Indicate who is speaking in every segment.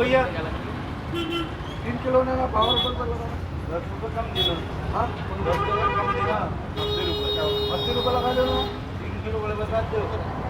Speaker 1: भैया तीन किलो ने पावर रुपये लगा दस रुपये कम दिलं हाँ दस रुपये कम दिला अस्सी रुपये अस्सी रुपये लगा दो तीन किलो बरोबर सात देऊ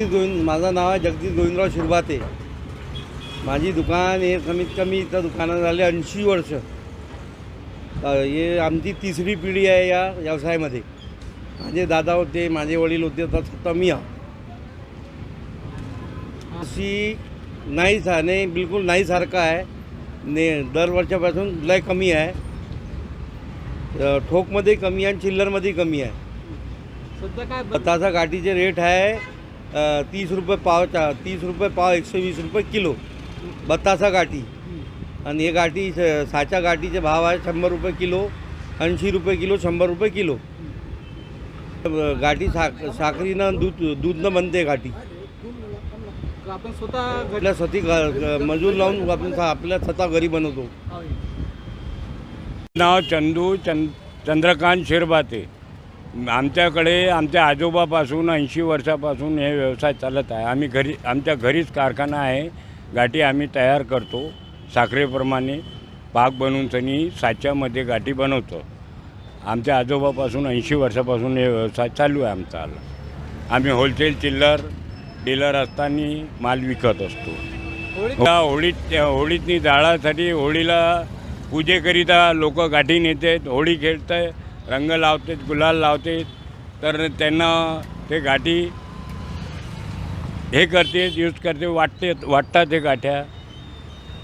Speaker 2: गोविंद माझं नाव आहे जगदीश गोविंदराव शिरभाते. माझी दुकान हे कमीत कमी इथं दुकानं झाले ऐंशी वर्ष. हे आमची तिसरी पिढी आहे या व्यवसायामध्ये. माझे दादा होते माझे वडील होते तर स्वतः मी आहो. अशी नाही सा नाही बिलकुल नाही सारखं आहे. ने दर वर्षापासून लय कमी आहे. ठोकमध्ये कमी आहे आणि चिल्लरमध्ये कमी आहे.
Speaker 3: सध्या काय
Speaker 2: गाठीचे रेट आहे तीस रुपये पावचा तीस रुपये पाव एकशे वीस रुपये किलो. बत्तासा गाठी. आणि हे गाठी स- साच्या गाठीचे भाव आहे शंभर रुपये किलो ऐंशी रुपये किलो शंभर रुपये किलो. गाठी साक साखरीनं दूध दूधनं बनते गाठी.
Speaker 3: आपण स्वतः
Speaker 2: आपल्या स्वतः मजूर लावून आपण सा- आपल्या स्वतः घरी बनवतो.
Speaker 4: नाव चंदू चंद चंद्रकांत शिरभाते आमच्याकडे आमच्या आजोबापासून ऐंशी वर्षापासून हे व्यवसाय चालत आहे. आम्ही घरी आमच्या घरीच कारखाना आहे. गाठी आम्ही तयार करतो साखरेप्रमाणे. पाक बनवून त्यांनी साच्यामध्ये गाठी बनवतो. आमच्या आजोबापासून ऐंशी वर्षापासून हे व्यवसाय चालू आहे आमचा आम्ही होलसेल चिल्लर डीलर असताना माल विकत असतो.
Speaker 3: होळी-
Speaker 4: होळीत होळीतनी जाळासाठी होळीला पूजेकरिता लोक गाठी नेतात होळी खेळतात. रंग लावतात गुलाल लावतात तर त्यांना ते गाठी हे करते यूज करते वाटते वाटतात ते गाठ्या.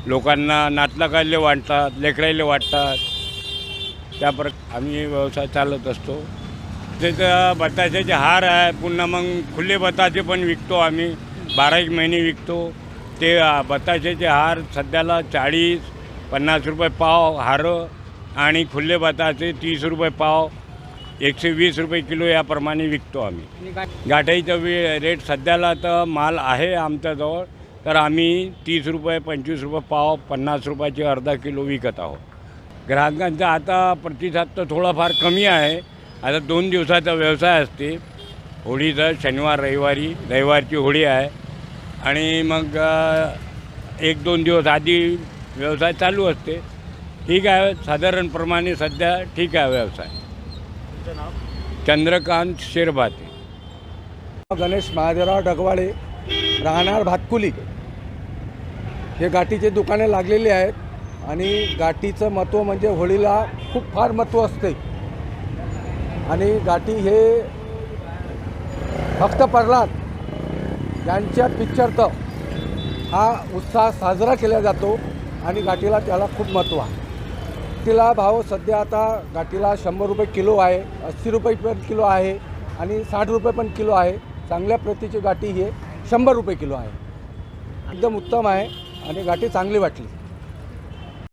Speaker 4: लोकांना नातलाकायले वाटतात लेकराले वाटतात. त्या प्र आम्ही व्यवसाय चालत असतो. त्याचं बताशाचे हार आहे पुन्हा मग खुले बताशे पण विकतो आम्ही. बारा एक महिने विकतो. ते बताशाचे हार सध्याला चाळीस पन्नास रुपये पाव हारं आणि खुले बताशे तीस रुपये पाव एकशे वीस रुपये किलो याप्रमाणे विकतो आम्ही. गाठाईचा वे रेट सध्याला तर माल आहे आमच्याजवळ तर आम्ही तीस रुपये पंचवीस रुपये पाव पन्नास रुपयाचे अर्धा किलो विकत आहोत. ग्राहकांचा आता प्रतिसाद तर थोडाफार कमी आहे. आता दोन दिवसाचा व्यवसाय असते. होळीचा शनिवार रविवारी रविवारची होळी आहे. आणि मग एक दोन दिवस आधी व्यवसाय चालू असते. ठीक आहे साधारणप्रमाणे सध्या ठीक आहे व्यवसाय. चंद्रकांत शिरभाते.
Speaker 1: गणेश महादेवराव ढगवाळे राहणार भातकुली. हे गाठीचे दुकाने लागलेली आहेत आणि गाठीचं महत्त्व म्हणजे होळीला खूप फार महत्त्व असते. आणि गाठी हे फक्त प्रल्हाद यांच्या पिक्चरचं हा उत्साह साजरा केला जातो आणि गाठीला त्याला खूप महत्त्व आहे. तिला भाव सध्या आता गाठीला शंभर रुपये किलो आहे अस्सी रुपये पण किलो आहे आणि साठ रुपये पण किलो आहे. चांगल्या प्रतीची गाठी ही शंभर रुपये किलो आहे. एकदम उत्तम आहे आणि गाठी चांगली वाटली.